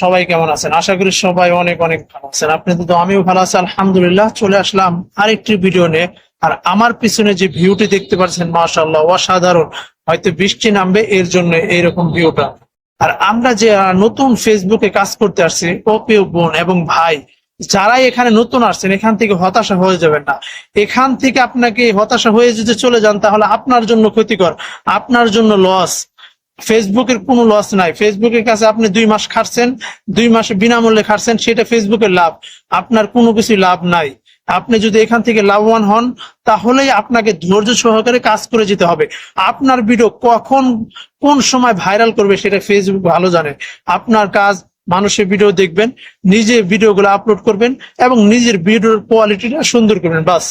সবাই কেমন আছেন? আশা করি সবাই অনেক অনেক ভালো আছেন। তো আমিও ভালো আছি, আলহামদুলিল্লাহ। চলে আসলাম আরেকটি ভিডিও নিয়ে। আর আমার পিছনে যে ভিউটি দেখতে পাচ্ছেন অসাধারণ। হয়তো বৃষ্টি নামবে, এর জন্য এইরকম ভিউটা। আর আমরা যে নতুন ফেসবুকে কাজ করতে আসছি অপিও বোন এবং ভাই, যারাই এখানে নতুন আসছেন, এখান থেকে হতাশা হয়ে যাবেন না। এখান থেকে আপনাকে হতাশা হয়ে যদি চলে যান, তাহলে আপনার জন্য ক্ষতিকর, আপনার জন্য লস ফেসবুকের কোনো লস নাই। ফেসবুকের কাছে আপনি দুই মাস খাটছেন, দুই মাসে বিনামূল্যে খাটছেন, সেটা ফেসবুকের লাভ। আপনার কোনো কিছু লাভ নাই। আপনি যদি এখান থেকে লাভবান হন, তাহলেই আপনাকে ধৈর্য সহকারে কাজ করে যেতে হবে। আপনার ভিডিও কখন, কোন সময় ভাইরাল করবে সেটা ফেসবুক ভালো জানে। আপনার কাজ, মানুষের ভিডিও দেখবেন নিজে ভিডিওগুলো আপলোড করবেন এবং নিজের ভিডিওর কোয়ালিটিটা সুন্দর করবেন, বাস।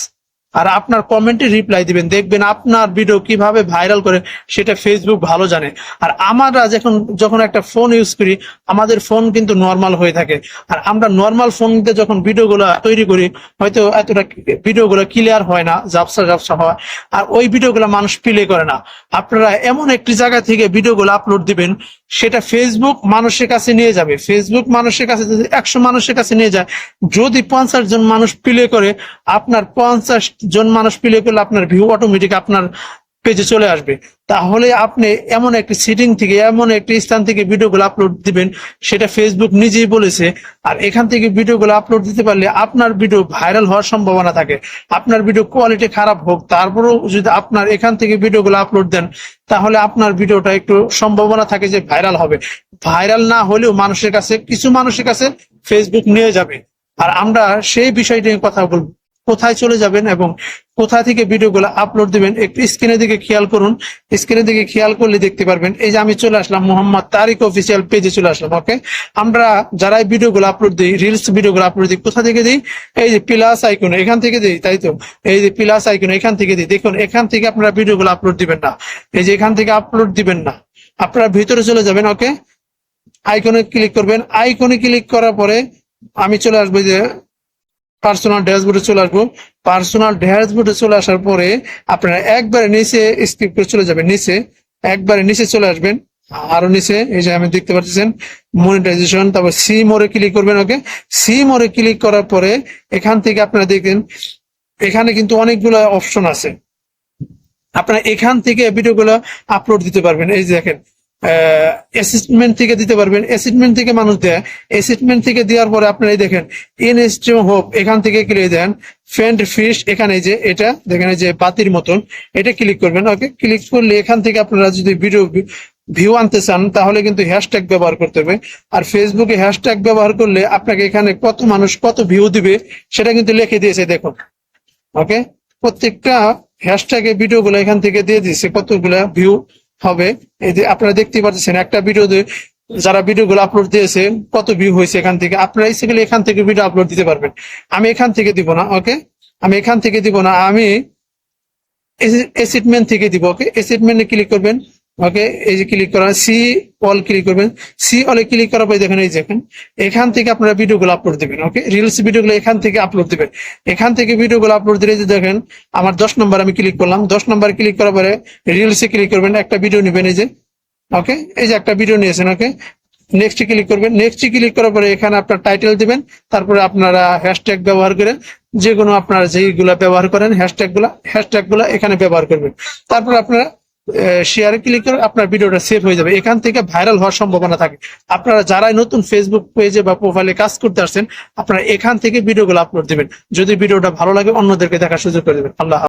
আর আপনার কমেন্টে রিপ্লাই দিবেন। দেখবেন আপনার ভিডিও কীভাবে ভাইরাল করে, সেটা ফেসবুক ভালো জানে। আর আমরা যখন যখন একটা ফোন ইউজ করি, আমাদের ফোন কিন্তু নর্মাল হয়ে থাকে। আর আমরা নর্মাল ফোন দিয়ে যখন ভিডিওগুলো তৈরি করি, হয়তো এতটা ভিডিওগুলো ক্লিয়ার হয় না জাপসা জাপসা হয়। আর ওই ভিডিওগুলো মানুষ প্লে করে না। আপনারা এমন একটি জায়গা থেকে ভিডিওগুলো আপলোড দিবেন, সেটা ফেসবুক মানুষের কাছে নিয়ে যাবে। ফেসবুক মানুষের কাছে যদি একশো মানুষের কাছে নিয়ে যায়, যদি পঞ্চাশ জন মানুষ প্লে করে, আপনার পঞ্চাশ জন মানুষ প্লে করলে আপনার ভিউ অটোমেটিক আপনার পেজে চলে আসবে। তাহলে আপনি এমন একটি সিটিং থেকে, এমন একটি স্থান থেকে ভিডিওগুলো আপলোড দিবেন, সেটা ফেসবুক নিজেই বলেছে। আর এখান থেকে ভিডিওগুলো আপলোড দিতে পারলে আপনার ভিডিও ভাইরাল হওয়ার সম্ভাবনা থাকে। আপনার ভিডিও কোয়ালিটি খারাপ হোক, তারপরেও যদি আপনার এখান থেকে ভিডিওগুলো আপলোড দেন, তাহলে আপনার ভিডিওটা একটু সম্ভাবনা থাকে যে ভাইরাল হবে। ভাইরাল না হলেও মানুষের কাছে, কিছু মানুষের কাছে ফেসবুক নিয়ে যাবে। আর আমরা সেই বিষয়টি নিয়ে কথা বলব। কোথায় চলে যাবেন এবং কোথা থেকে ভিডিওগুলো আপলোড দিবেন, একটু স্ক্রিনের দিকে খেয়াল করুন। স্ক্রিনের দিকে খেয়াল করলে দেখতে পারবেন। এই যে আমি চলে আসলাম, মোহাম্মদ তারিক অফিসিয়াল পেজে চলে আসলাম ওকে আমরা যারা ভিডিওগুলো আপলোড দিই রিলস ভিডিওগুলো আপলোড দিই, কোথা থেকে দিই? এই যে প্লাস আইকন এখান থেকে দিই, তাই তো? এই যে প্লাস আইকন এখান থেকে দিই। দেখুন, এখান থেকে আপনারা ভিডিওগুলো আপলোড দিবেন না। এই যে এখান থেকে আপলোড দিবেন না। আপনারা ভিতরে চলে যাবেন ওকে আইকনে ক্লিক করবেন। আইকনে ক্লিক করার পরে আমি চলে আসব যে পার্সোনাল ড্যাশবোর্ডে চলে আসব। পার্সোনাল ড্যাশবোর্ডে চলে আসার পরে আপনারা একবারে নিচে স্কিপ করে চলে যাবেন, নিচে। একবারে নিচে চলে আসবেন, আরও নিচে, এই যে আমি দেখতে পাচ্ছেন মনিটাইজেশন তারপর সি মোড়ে ক্লিক করবেন, ওকে? সি মোড়ে ক্লিক করার পরে এখান থেকে আপনারা দেখেন এখানে কিন্তু অনেকগুলো অপশন আছে। আপনারা এখান থেকে ভিডিওগুলো আপলোড দিতে পারবেন। এই যে দেখেন অ্যাসিস্টমেন্ট থেকে দিতে পারবেন। অ্যাসিস্টমেন্ট থেকে মানুষ দেয়। অ্যাসিস্টমেন্ট থেকে দেওয়ার পরে আপনারা এই দেখেন ইন স্ট্রিম হোপ, এখান থেকে ক্লিক দেন। ফ্রেন্ড ফিশ এখানে যে, এটা দেখেন যে বাতির মতন। এটা ক্লিক করবেন ওকে ক্লিক করলে এখান থেকে আপনারা যদি ভিডিও ভিউ আনতে চান, তাহলে কিন্তু হ্যাশট্যাগ ব্যবহার করতে হবে। আর ফেসবুকে হ্যাশট্যাগ ব্যবহার করলে আপনাকে এখানে কত মানুষ কত ভিউ দিবে, সেটা কিন্তু লিখে দিয়েছে, দেখুন। ওকে প্রত্যেকটা হ্যাশট্যাগে ভিডিওগুলো এখান থেকে দিয়ে দিচ্ছে কতগুলা ভিউ হবে। এই যে আপনারা দেখতে পাচ্ছেন, একটা ভিডিওতে যারা ভিডিও গুলো আপলোড দিয়েছে, কত ভিউ হয়েছে এখান থেকে, আপনারা ইচ্ছে এখান থেকে ভিডিও আপলোড দিতে পারবেন। আমি এখান থেকে দিব না ওকে আমি এখান থেকে দিব না, আমি অ্যাসিটমেন্ট থেকে দিব ওকে অ্যাসিটমেন্টে ক্লিক করবেন। ওকে এই যে ক্লিক করা সি অল ক্লিক করবেন। সি অলে ক্লিক করার পরে দেখেন, এই দেখেন, এখান থেকে আপনারা ভিডিওগুলো আপলোড দিবেন ওকে রিলস ভিডিওগুলো এখান থেকে আপলোড দিবেন। এখান থেকে ভিডিওগুলো আপলোড দিলে দেখেন, আমার দশ নম্বর আমি ক্লিক করলাম। দশ নম্বর ক্লিক করার পরে রিলসে ক্লিক করবেন, একটা ভিডিও নেবেন, এই যে ওকে এই যে একটা ভিডিও নিয়েছেন ওকে নেক্সট ক্লিক করবেন। নেক্সট ক্লিক করার পরে এখানে আপনার টাইটেল দিবেন, তারপরে আপনারা হ্যাশট্যাগ ব্যবহার করে যে কোনো আপনারা যেইগুলা ব্যবহার করেন হ্যাশট্যাগগুলা গুলা এখানে ব্যবহার করবেন। তারপর আপনারা শেয়ারে ক্লিক করে আপনার ভিডিওটা সেভ হয়ে যাবে। এখান থেকে ভাইরাল হওয়ার সম্ভাবনা থাকে। আপনারা যারাই নতুন ফেসবুক পেজে বা প্রোফাইলে কাজ করতে আসছেন, আপনারা এখান থেকে ভিডিওগুলো আপলোড দেবেন। যদি ভিডিওটা ভালো লাগে, অন্যদেরকে দেখার সুযোগ করে দেবেন। আল্লাহ।